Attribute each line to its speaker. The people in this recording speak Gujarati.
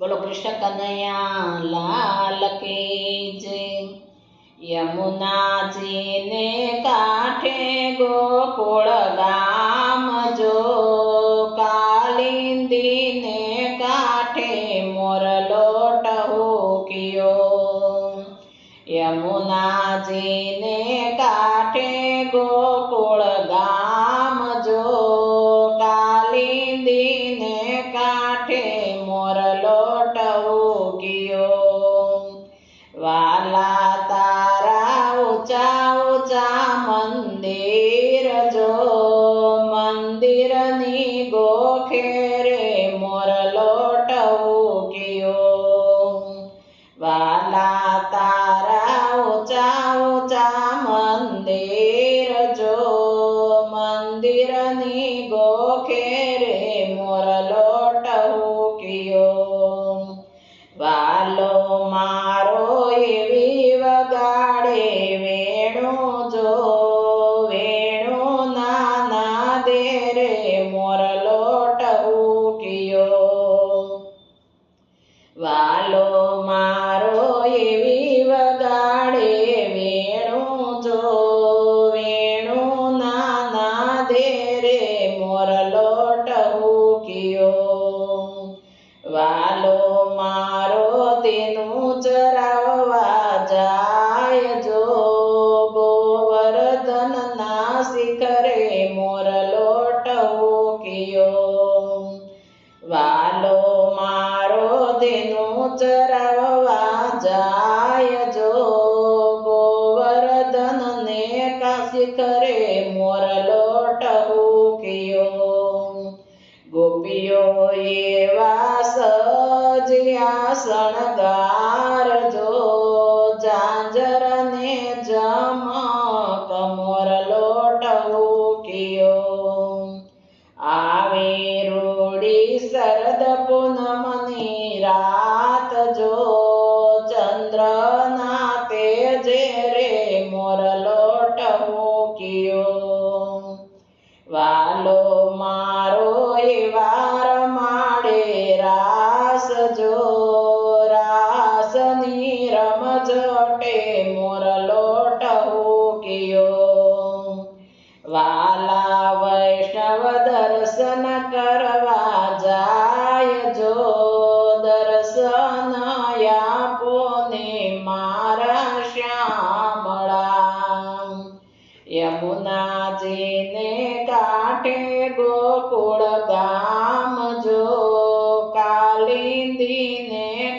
Speaker 1: બોલો, કૃષ્ણ કનૈયા, લાલ કે જય યમુનાજીને કાંઠે ગોકુળ ગામ જો કાલિંદીને કાંઠે મોરલો ટહુક્યો યમુનાજીને કાંઠે ગોકુળ ગામ જો કાલિંદીને કાંઠે મોરલો ટહુક્યો વાલા તારા ઊંચા ઊંચા મંદિર જો મંદિરની ગોખે રે મોરલો ટહુક્યો વાલા વાલો મારો એવી વગાડે વેણું જો, વેણું નાના દે રે મોરલો ટહુક્યો વાલો મારો તેનું ચરાવવા જાય જો ગોવર્ધન ના શિખરે તેનું ચરાવવા જાય જો ગોવર્ધન ને કરે મોરલો ટહુક્યો ગોપીઓ એવા સજ્યા શણગાર જો જાંજરને જમક મોરલો ટહુક્યો આવે શરદ પૂનમની રાત જો ચંદ્રના તેજે રે મોરલો ટહુક્યો વાલો મારો એવાર માડે રાસ જો રાસની રમઝટે મોરલો ટહુક્યો વાલા વૈષ્ણવ દર્શન કરવા મારા શ્યામળા. યમુનાજીને કાંઠે ગોકુળ ગામ જો કાલિંદીને